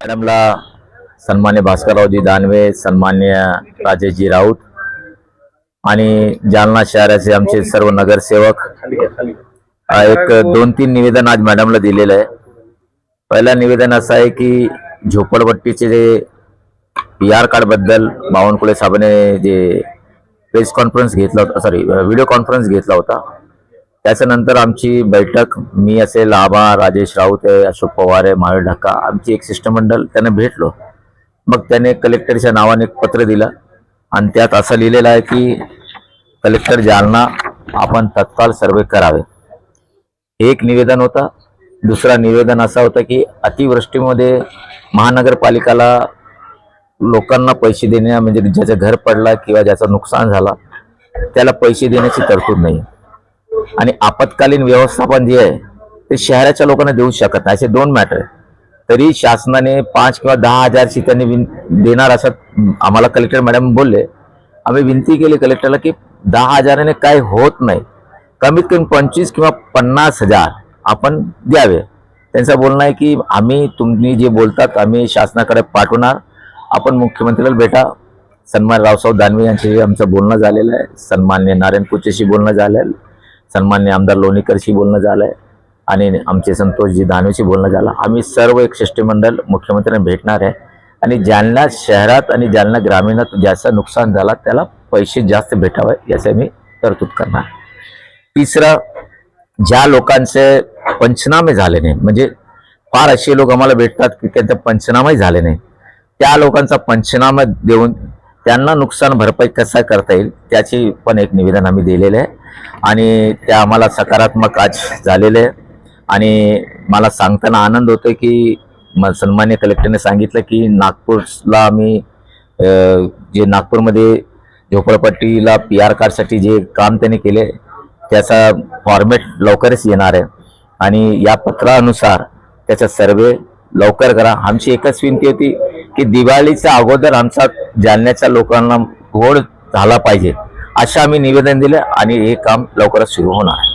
मॅडमला सन्मान्य भास्कररावजी दानवे सन्मान्य राजेशजी राऊत आणि जालना शहराचे आमचे सर्व नगरसेवक. एक दोन तीन निवेदन आज मॅडमला दिलेलं आहे. पहिला निवेदन असं आहे की झोपडपट्टीचे जे पी आर कार्डबद्दल बावनकुळे साहेबांनी जे प्रेस कॉन्फरन्स घेतला होता सॉरी व्हिडिओ कॉन्फरन्स घेतला होता. त्याच्यानंतर आमची बैठक मी असेल आबा राजेश राऊत आहे अशोक पवार आहे महावीर ढक्का आमची एक शिष्टमंडळ त्यांना भेटलो. मग त्याने कलेक्टरच्या नावाने एक पत्र दिलं आणि त्यात असं लिहिलेलं आहे की कलेक्टर जालना आपण तत्काळ सर्वे करावे. हे एक निवेदन होतं. दुसरा निवेदन असं होतं की अतिवृष्टीमध्ये महानगरपालिकाला लोकांना पैसे देण्या म्हणजे ज्याचं घर पडला किंवा ज्याचं नुकसान झाला त्याला पैसे देण्याची तरतूद नाही आणि आपत्कालीन व्यवस्थापन जे आहे ते शहराच्या लोकांना देऊ शकत नाही. असे दोन मॅटर आहे. तरी शासनाने पाच किंवा दहा हजारची त्यांनी विन देणार असं आम्हाला कलेक्टर मॅडम बोलले. आम्ही विनंती केली कलेक्टरला की दहा हजाराने काय होत नाही. कमीत कमी पंचवीस किंवा पन्नास हजार आपण द्यावे. त्यांचं बोलणं आहे की आम्ही तुम्ही जे बोलतात आम्ही शासनाकडे पाठवणार. आपण मुख्यमंत्र्याला भेटा. सन्मान रावसाहेब दानवे यांच्याशी आमचं बोलणं झालेलं आहे. सन्मान्य नारायण कुचेशी बोलणं झालं आहे. सन्मान्य आमदार लोणीकरशी बोलणं झालं आहे आणि आमचे संतोषजी दानवेशी बोलणं झालं. आम्ही सर्व एक शिष्टमंडळ मुख्यमंत्र्यांना भेटणार आहे. आणि जालना शहरात आणि जालना ग्रामीणात ज्याचं नुकसान झाला त्याला पैसे जास्त भेटावे याचं मी तरतूद करणार. तिसरं ज्या लोकांचे पंचनामे झाले नाही म्हणजे फार असे लोक आम्हाला भेटतात की त्यांचा पंचनामाही झाले नाही. त्या लोकांचा पंचनामा देऊन त्यांना नुकसान भरपाई कसा करता येईल त्याची पण एक निवेदन आम्ही दिलेलं आहे. आणि त्या आम्हाला सकारात्मक आज झालेले आहे. आणि मला सांगताना आनंद होतो की म- सन्मान्य कलेक्टरने सांगितलं की नागपूरला आम्ही जे नागपूरमध्ये झोपडपट्टीला पी आर कार्डसाठी जे काम त्यांनी केले त्याचा फॉर्मेट लवकरच येणार आहे. आणि या पत्रानुसार त्याचा सर्वे लवकर करा. आमची एकच विनंती होती की दिवाळीच्या अगोदर आमचा जालन्याच्या लोकांना घोड झाला पाहिजे असं आम्ही निवेदन दिलं आणि हे काम लवकरच सुरू होणार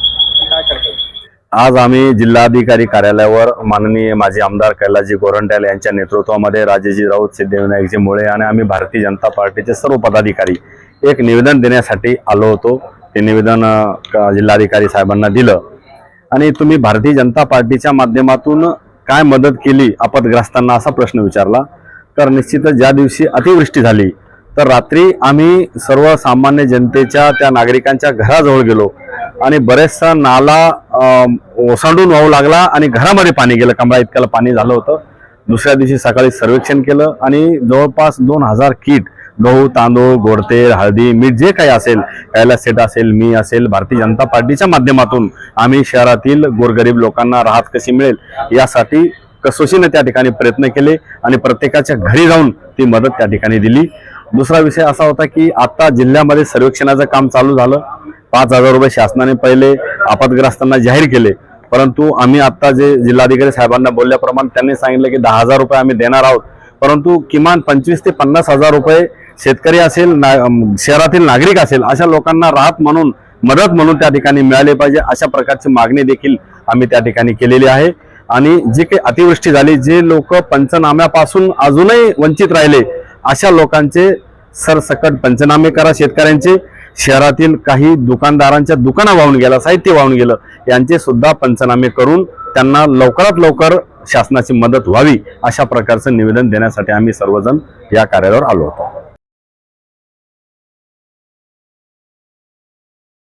आज आम्ही जिल्हाधिकारी कार्यालयावर माननीय माजी आमदार कैलाजी गोरंट्याल यांच्या नेतृत्वामध्ये राजेजी राऊत सिद्धिविनायकजी मुळे आणि आम्ही भारतीय जनता पार्टीचे सर्व पदाधिकारी एक निवेदन देण्यासाठी आलो होतो. ते निवेदन जिल्हाधिकारी साहेबांना दिलं. आणि तुम्ही भारतीय जनता पार्टीच्या माध्यमातून काय मदत केली आपदग्रस्तांना असा प्रश्न विचारला. तर निश्चितच ज्या दिवशी अतिवृष्टी झाली तर रात्री आम्ही सर्वसामान्य जनतेच्या त्या नागरिकांच्या घराजवळ गेलो आणि बरेचसा नाला ओसांडून वाहू लागला आणि घरामध्ये पाणी गेलं. कमरा इतक्याला पाणी झालं होतं. दुसऱ्या दिवशी सकाळी सर्वेक्षण केलं आणि जवळपास दोन हजार किट गहू तांदूळ गोडतेल हळदी मीठ जे काही असेल कैलास सेट असेल मी असेल भारतीय जनता पार्टीच्या माध्यमातून आम्ही शहरातील गोरगरीब लोकांना राहत कशी मिळेल यासाठी कसोशीने त्या ठिकाणी प्रयत्न केले आणि प्रत्येकाच्या घरी जाऊन ती मदत त्या ठिकाणी दिली. दुसरा विषय असा होता की आता जिल्ह्यामध्ये सर्वेक्षणाचं काम चालू झालं. पाच हजार रुपये शासनाने पहिले आपदग्रस्तांना जाहीर केले. परंतु आम्ही आता जे जिल्हाधिकारी साहेबांना बोलल्याप्रमाणे त्यांनी सांगितलं की दहा हजार रुपये आम्ही देणार आहोत. परंतु किमान पंचवीस ते पन्नास हजार रुपये शेतकरी असेल ना शहरातील नागरिक असेल अशा लोकांना राहत म्हणून मदत म्हणून त्या ठिकाणी मिळाली पाहिजे अशा प्रकारची मागणी देखील आम्ही त्या ठिकाणी केलेली आहे. आणि जी काही अतिवृष्टी झाली जे लोक पंचनाम्यापासून अजूनही वंचित राहिले अशा लोकांचे सरसकट पंचनामे करा. शेतकऱ्यांचे शहरातील काही दुकानदारांच्या दुकानं वाहून गेलं साहित्य वाहून गेलं यांचे सुद्धा पंचनामे करून त्यांना लवकरात लवकर शासनाची मदत व्हावी अशा प्रकारचं निवेदन देण्यासाठी आम्ही सर्वजण या कार्यालयावर आलो होतो.